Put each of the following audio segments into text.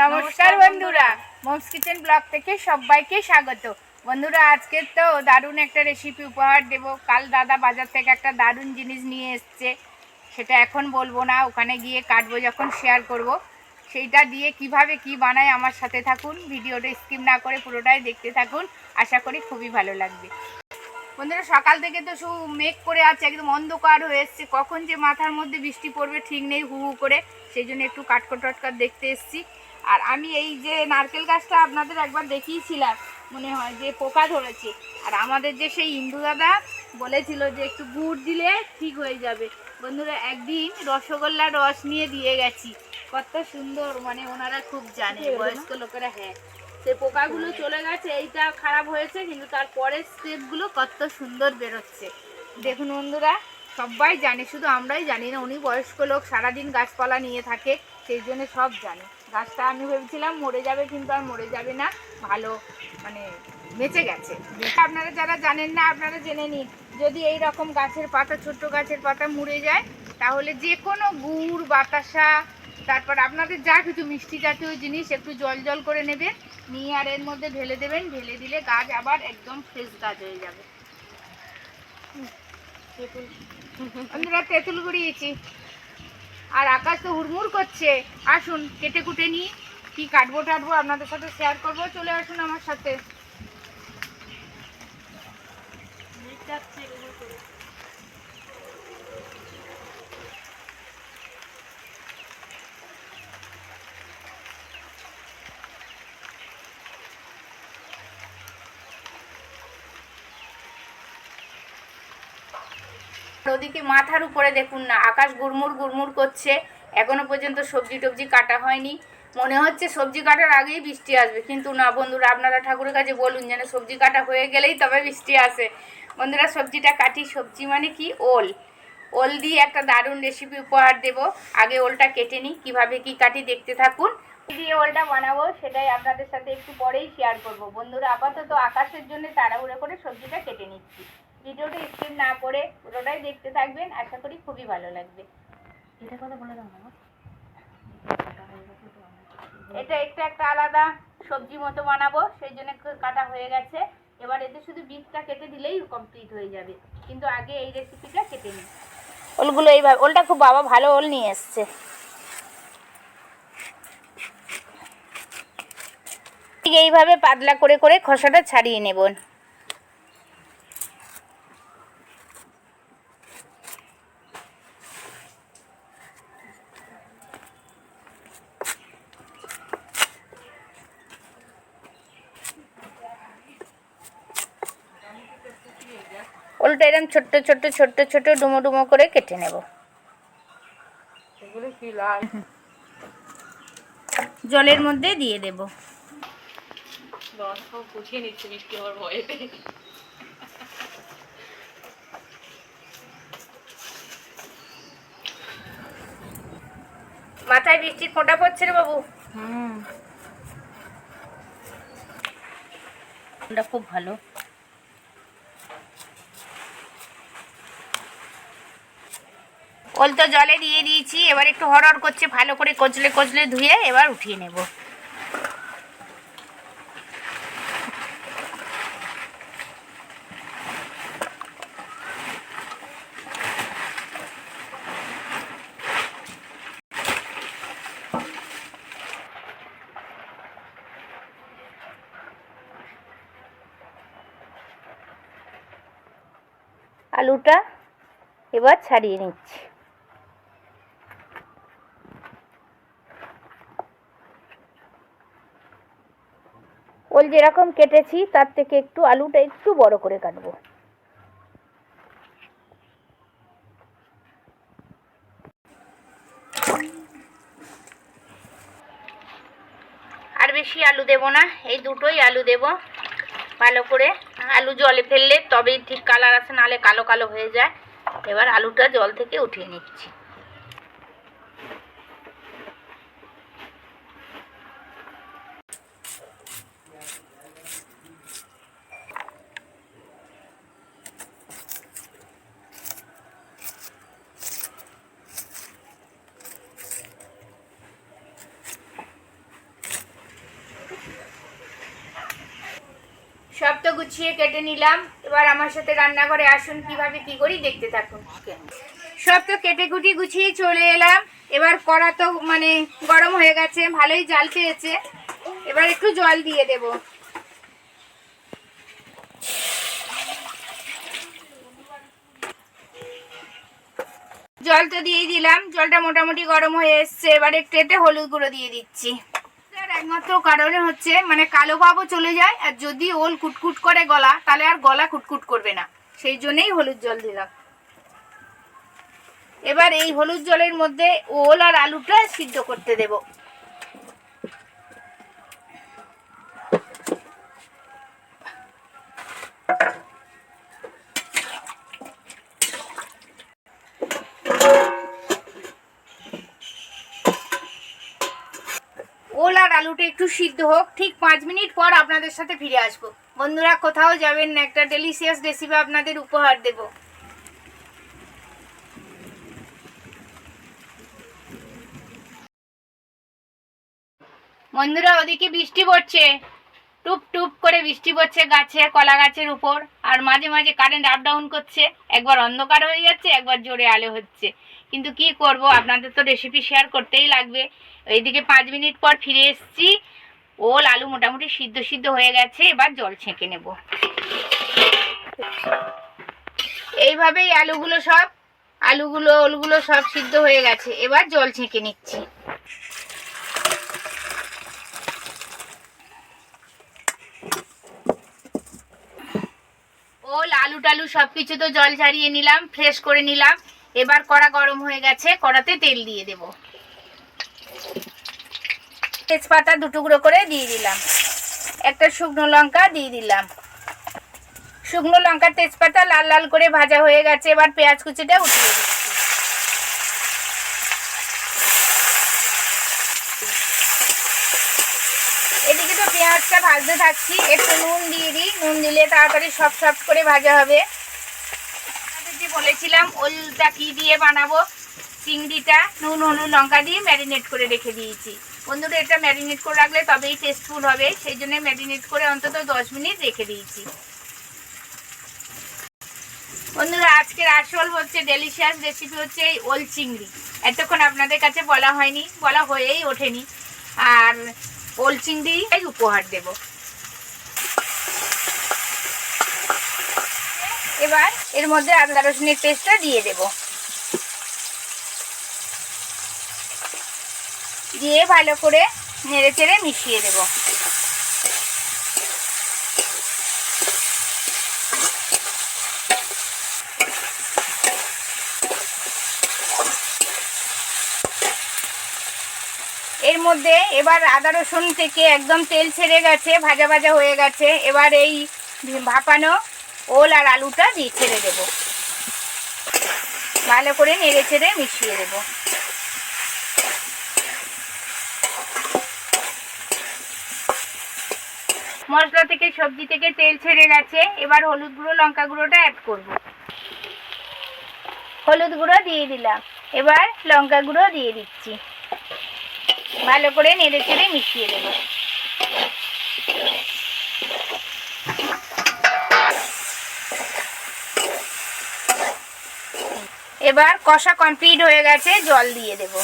নমস্কার বন্ধুরা। Moms kitchen blog থেকে সবাইকে স্বাগত। বন্ধুরা, আজকে তো দারুণ একটা রেসিপি উপহার দেব। কাল দাদা বাজার থেকে একটা দারুণ জিনিস নিয়ে এসছে। সেটা এখন বলব না, ওখানে গিয়ে কাটবো যখন শেয়ার করব। সেইটা দিয়ে কীভাবে কি বানায় আমার সাথে থাকুন। ভিডিওটা স্কিপ না করে পুরোটাই দেখতে থাকুন। আশা করি খুবই ভালো লাগবে। বন্ধুরা, সকাল থেকে তো শুধু মেঘ করে আছে, একদম অন্ধকার হয়ে এসছে। কখন যে মাথার মধ্যে বৃষ্টি পড়বে ঠিক নেই, হু হু করে। সেই জন্য একটু কাটকট টটকাট দেখতে এসছি। আর আমি এই যে নারকেল গাছটা আপনাদের একবার দেখিয়েছিলাম মনে হয় যে পোকা ধরেছে। আর আমাদের যে সেই ইন্দু দাদা বলেছিল যে একটু গুড় দিলে ঠিক হয়ে যাবে। বন্ধুরা একদিন রসগোল্লার রস নিয়ে দিয়ে গেছি। কত সুন্দর মানে ওনারা খুব জানে বয়স্ক লোকেরা হ্যাঁ। সে পোকাগুলো চলে গেছে এইটা খারাপ হয়েছে কিন্তু তারপরের স্টেপগুলো কত সুন্দর বেরোচ্ছে। দেখুন বন্ধুরা সবাই জানে শুধু আমরাই জানি না উনি বয়স্ক লোক সারাদিন গাছপালা নিয়ে থাকে সেই জন্য সব জানে। গাছটা আমি ভেবেছিলাম মরে যাবে কিন্তু আর মরে যাবে না। ভালো মানে বেঁচে গেছে। আপনারা যারা জানেন না আপনারা জেনে নিন। যদি এই রকম গাছের পাতা ছোট্ট গাছের পাতা মুড়ে যায় তাহলে যে কোনো গুড় বাতাসা তারপর আপনাদের যা কিছু মিষ্টি জাতীয় জিনিস একটু জল জল করে নেবেন নিয়ে আর এর মধ্যে ঢেলে দেবেন। ঢেলে দিলে গাছ আবার একদম ফ্রেশ গাছ হয়ে যাবে। আমরা তেঁতুল গুড়িয়েছি। আর আকাশ তো হুড়মুড় করছে। আসুন, কেটে কুটে নিই। কি কাটবো টাটবো আপনাদের সাথে শেয়ার করব? চলে আসুন আমার সাথে। ওদিকে মাথার উপরে দেখুন না, আকাশ গুড়মুড় গুড়মুড় করছে। এখনও পর্যন্ত সবজি টবজি কাটা হয়নি। মনে হচ্ছে সবজি কাটার আগেই বৃষ্টি আসবে, কিন্তু না বন্ধুরা, আপনারা ঠাকুরের কাছে বলুন যেন সবজি কাটা হয়ে গেলেই তবে বৃষ্টি আসে। বন্ধুরা, সবজিটা কাটি, সবজি মানে কি? ওল। ওল দিয়ে একটা দারুণ রেসিপি উপহার দেব। আগে ওলটা কেটে নিই, কীভাবে কি কাটি দেখতে থাকুন। দিয়ে ওলটা বানাবো, সেটাই আপনাদের সাথে একটু পরেই শেয়ার করব। বন্ধুরা, আপাতত আকাশের জন্য তাড়াহুড়ো করে সবজিটা কেটে নিচ্ছি। ভিডিওটা স্কিপ না করে পুরোটাই দেখতে থাকবেন। আশা করি খুবই ভালো লাগবে। এটা কথা বলে দাও না এটা একটু একটা আলাদা সবজি মতো বানাবো সেই জন্য কাটা হয়ে গেছে। এবার এতে শুধু বীজটা কেটে দিলেই কমপ্লিট হয়ে যাবে। কিন্তু আগে এই রেসিপিটা কেটে নিই। ওলগুলো এইভাবে ওলটা খুব বাবা ভালো ওল নিয়ে এসছে। ঠিক এইভাবে পাতলা করে করে খসাটা ছাড়িয়ে নেবন ওলটা এরকম ছোট্ট ছোট্ট ছোট্ট ছোট্ট ডুমো ডুমো করে কেটে নেব। জলের মধ্যে দিয়ে দেব। মাথায় বৃষ্টির ফোঁটা পড়ছে রে বাবু। হুম। ওটা খুব ভালো। ওল তো জলে দিয়ে দিয়েছি, এবার একটু হরহর করছে, ভালো করে কচলে কচলে ধুয়ে এবার উঠিয়ে নেব। আলুটা এবার ছাড়িয়ে নিচ্ছি। ওল যেরকম কেটেছি, তার থেকে একটু আলুটা একটু বড় করে কাটবো। আর বেশি আলু দেব না, এই দুটোই আলু দেব ভালো করে। আলু জলে ফেললে তবেই ঠিক কালার আসে, নাহলে কালো কালো হয়ে যায়। এবার আলুটা জল থেকে উঠিয়ে নিচ্ছি। গুছিয়ে কেটে নিলাম। এবার আমার সাথে রান্নাঘরে আসুন, কীভাবে কি করি দেখতে থাকুন। সব তো কেটে কুটি গুছিয়ে চলে এলাম। এবার কড়া তো মানে গরম হয়ে গেছে, ভালোই জাল পেয়েছে। এবার একটু জল দিয়ে দেব। জল তো দিয়ে দিলাম, জলটা মোটামুটি গরম হয়ে এসছে। এবার একটু এতে হলুদ গুঁড়ো দিয়ে দিচ্ছি। একমাত্র কারণে হচ্ছে মানে কালো ভাবও চলে যায়, আর যদি ওল কুটকুট করে গলা, তাহলে আর গলা কুটকুট করবে না। সেই জন্যই হলুদ জল দিলাম। এবার এই হলুদ জলের মধ্যে ওল আর আলুটা সিদ্ধ করতে দেব। আলুটা একটু সিদ্ধ হোক, ঠিক পাঁচ মিনিট পর আপনাদের সাথে ফিরে আসব। বন্ধুরা, কোথাও যাবেন না, একটা ডেলিশিয়াস রেসিপি আপনাদের উপহার দেব। বন্ধুরা, ওদিকে বৃষ্টি পড়ছে। টুপ টুপ করে বৃষ্টি পড়ছে গাছে, কলা গাছের উপর। আর মাঝে মাঝে কারেন্ট আপ ডাউন করছে। একবার অন্ধকার হয়ে যাচ্ছে, একবার জোরে আলো হচ্ছে। কিন্তু কি করব? আপনাদের তো রেসিপি শেয়ার করতেই লাগবে। এইদিকে পাঁচ মিনিট পর ফিরে এসেছি। ওল আলু মোটামুটি সিদ্ধ সিদ্ধ হয়ে গেছে, এবার জল ছেঁকে নেব। এইভাবেই আলুগুলো সব, আলুগুলো, ওলগুলো সব সিদ্ধ হয়ে গেছে। এবার জল ছেঁকে নিচ্ছি ওল আলু টালু সব কিছু তো জল ঝারিয়ে নিলাম ফ্রেশ করে নিলাম। এবার কড়া গরম হয়ে গেছে, কড়াতে তেল দিয়ে দেব। তেজপাতা দুটুকরো করে দিয়ে দিলাম। একটা শুকনো লঙ্কা দিয়ে দিলাম। শুকনো লঙ্কার তেজপাতা লাল লাল করে ভাজা হয়ে গেছে, এবার পেঁয়াজ কুচিটা উঠিয়ে দিচ্ছি এদিকে তো ভাজতে থাকছি। একটু নুন দিয়ে দিই। নুন দিলে তাড়াতাড়ি সব সফট করে ভাজা হবে। যে বলেছিলাম, ওলটা কি দিয়ে বানাবো? চিংড়িটা, নুন, হলুদ, লঙ্কা দিয়ে ম্যারিনেট করে রেখে দিয়েছি। বন্ধুরা এটা ম্যারিনেট করে রাখলে তবেই টেস্টফুল হবে। সেই জন্য ম্যারিনেট করে অন্তত দশ মিনিট রেখে দিয়েছি। বন্ধুরা, আজকের আসল হচ্ছে ডেলিশিয়াস রেসিপি হচ্ছে এই ওল চিংড়ি। এতক্ষণ আপনাদের কাছে বলা হয়নি, বলা হয়েই ওঠেনি। আর ওল চিংড়ি উপহার দেব। এবার এর মধ্যে আদা রসুনের পেস্টটা দিয়ে দেব। দিয়ে ভালো করে নেড়ে চেড়ে মিশিয়ে দেব। এর মধ্যে এবার আদা রসুন থেকে একদম তেল ছেড়ে গেছে, ভাজা ভাজা হয়ে গেছে। এবার এই ভাপানো ওল আর আলুটা দিয়ে ছেড়ে দেব। ভালো করে নেড়ে ছেড়ে মিশিয়ে দেব। মশলা থেকে সবজি থেকে তেল ছেড়ে গেছে। এবার হলুদ গুঁড়ো, লঙ্কা গুঁড়োটা অ্যাড করব। হলুদ গুঁড়ো দিয়ে দিলাম। এবার লঙ্কা গুঁড়ো দিয়ে দিচ্ছি। ভালো করে নেড়ে চেড়ে মিশিয়ে দেবো এবার কষা কমপ্লিট হয়ে গেছে, জল দিয়ে দেব।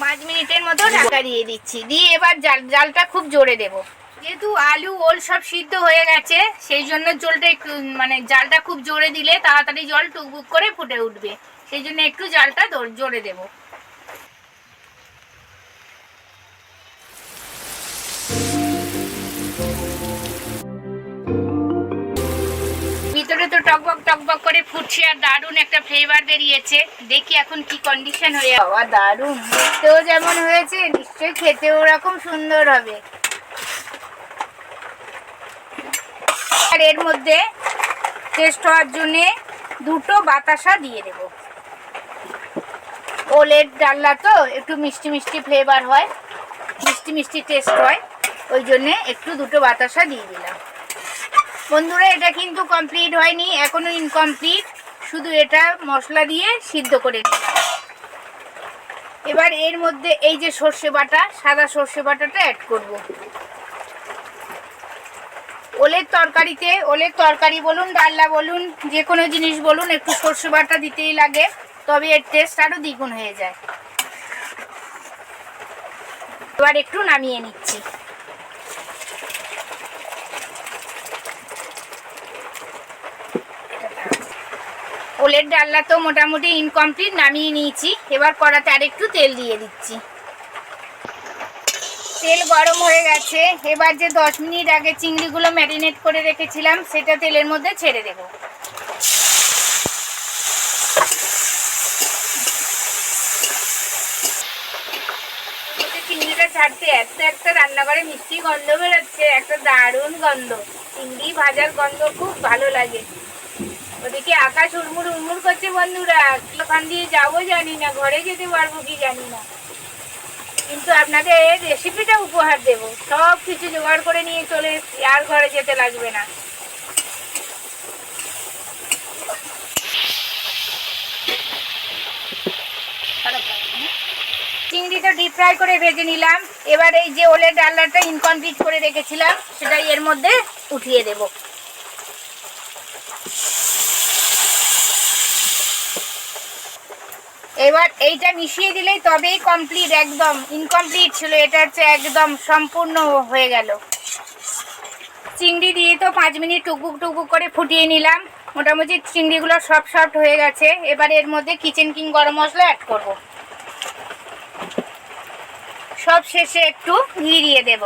পাঁচ মিনিটের মতো ঢাকা দিয়ে দিচ্ছি। দিয়ে এবার জাল জালটা খুব জোরে দেবো। যেহেতু আলু, ওল সব সিদ্ধ হয়ে গেছে, সেই জন্য জলটা একটু মানে জালটা খুব জোরে দিলে তাড়াতাড়ি জল টুকবুক করে ফুটে উঠবে। সেই জন্য একটু জালটা জোরে দেব। ভিতরে তো টকবক টকবক করে ফুটছে আর দারুণ একটা ফ্লেভার বেরিয়েছে। দেখি এখন কি কন্ডিশন হয়ে বাবা, দারুণ। দেখতেও যেমন হয়েছে, নিশ্চয়ই খেতেও ওরকম সুন্দর হবে। আর এর মধ্যে টেস্ট হওয়ার জন্যে দুটো বাতাসা দিয়ে দেব। ওলের ডাল্লা তো একটু মিষ্টি মিষ্টি ফ্লেভার হয়, মিষ্টি মিষ্টি টেস্ট হয়, ওই জন্যে একটু দুটো বাতাসা দিয়ে দিলাম। বন্ধুরা, এটা কিন্তু কমপ্লিট হয়নি, এখনও ইনকমপ্লিট শুধু এটা মশলা দিয়ে সিদ্ধ করে নিলাম। এবার এর মধ্যে এই যে সর্ষে বাটা, সাদা সর্ষে বাটাটা অ্যাড করব। ওলের তরকারিতে, ওলের তরকারি বলুন ডাল্লা বলুন, যে কোনো জিনিস বলুন, একটু সর্ষে বাটা দিতেই লাগে, তবে এর টেস্ট আরও দ্বিগুণ হয়ে যায়। এবার একটু নামিয়ে নিচ্ছি। ওলের ডাল্লা তো মোটামুটি ইনকমপ্লিট নামিয়ে নিয়েছি। এবার কড়াতে আর একটু তেল দিয়ে দিচ্ছি। তেল গরম হয়ে গেছে। এবার যে দশ মিনিট আগে চিংড়িগুলো ম্যারিনেট করে রেখেছিলাম, সেটা তেলের মধ্যে ছেড়ে দেবো। চিংড়িটা ছাড়তে এত একটা রান্নাঘরে মিষ্টি গন্ধ বেরোচ্ছে, একটা দারুণ গন্ধ। চিংড়ি ভাজার গন্ধ খুব ভালো লাগে। ওদিকে আকাশ উড়মুর উড়মুর করছে বন্ধুরা। ওখান দিয়ে যাব জানি না, ঘরে যেতে পারব কি জানি না। কিন্তু আপনাকে রেসিপিটা উপহার দেব। সব কিছু জোগাড় করে নিয়ে চলে আর ঘরে যেতে লাগবে না। চিংড়িটা ডিপ ফ্রাই করে ভেজে নিলাম। এবার এই যে ওলের ডালনাটা ইনকমপ্লিট করে রেখেছিলাম সেটা এর মধ্যে উঠিয়ে দেবো। এবার এইটা মিশিয়ে দিলেই তবেই কমপ্লিট একদম ইনকমপ্লিট ছিল। এটা হচ্ছে একদম সম্পূর্ণ হয়ে গেল। চিংড়ি দিয়ে তো পাঁচ মিনিট টুকুক টুকুক করে ফুটিয়ে নিলাম। মোটামুটি চিংড়িগুলো সব সফট হয়ে গেছে। এবার এর মধ্যে কিচেন কিং গরম মশলা অ্যাড করব। সব শেষে একটু ঘি দিয়ে দেব।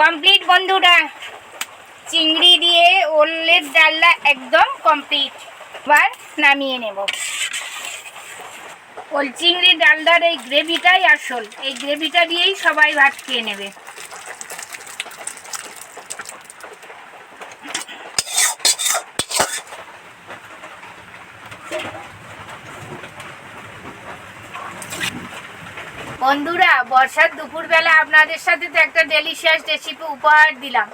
কমপ্লিট বন্ধুরা। চিংড়ি দিয়ে ওলের ডালনা একদম কমপ্লিট এবার নামিয়ে নেব। ওল চিংড়ি ডালদার এই গ্রেভিটাই আসল। এই গ্রেভিটা দিয়েই সবাই ভাত খেয়ে নেবে। বন্ধুরা, বর্ষার দুপুরবেলা আপনাদের সাথে তো একটা ডেলিশিয়াস রেসিপি উপহার দিলাম।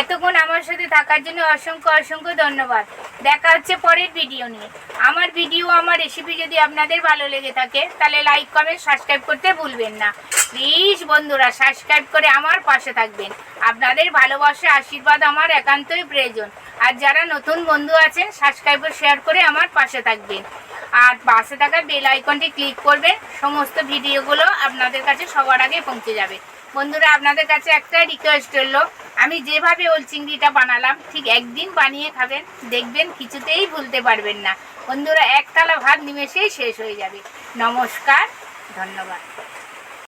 এতক্ষণ আমার সাথে থাকার জন্য অসংখ্য অসংখ্য ধন্যবাদ। দেখা হচ্ছে পরের ভিডিও নিয়ে। আমার ভিডিও আমার রেসিপি যদি আপনাদের ভালো লেগে থাকে, তাহলে লাইক কমেন্ট সাবস্ক্রাইব করতে ভুলবেন না। প্লিজ বন্ধুরা সাবস্ক্রাইব করে আমার পাশে থাকবেন। আপনাদের ভালোবাসা, আশীর্বাদ আমার একান্তই প্রয়োজন। আর যারা নতুন বন্ধু আছেন সাবস্ক্রাইব শেয়ার করে আমার পাশে থাকবেন। আর পাশে থাকা বেল আইকনটি ক্লিক করবেন, সমস্ত ভিডিওগুলো আপনাদের কাছে সবার আগে পৌঁছে যাবে। বন্ধুরা, আপনাদের কাছে একটা রিকোয়েস্ট হলো আমি যেভাবে ওল চিংড়িটা বানালাম, ঠিক একদিন বানিয়ে খাবেন, দেখবেন কিছুতেই ভুলতে পারবেন না। বন্ধুরা, এক ভাত নিমেষেই শেষ হয়ে যাবে। নমস্কার, ধন্যবাদ।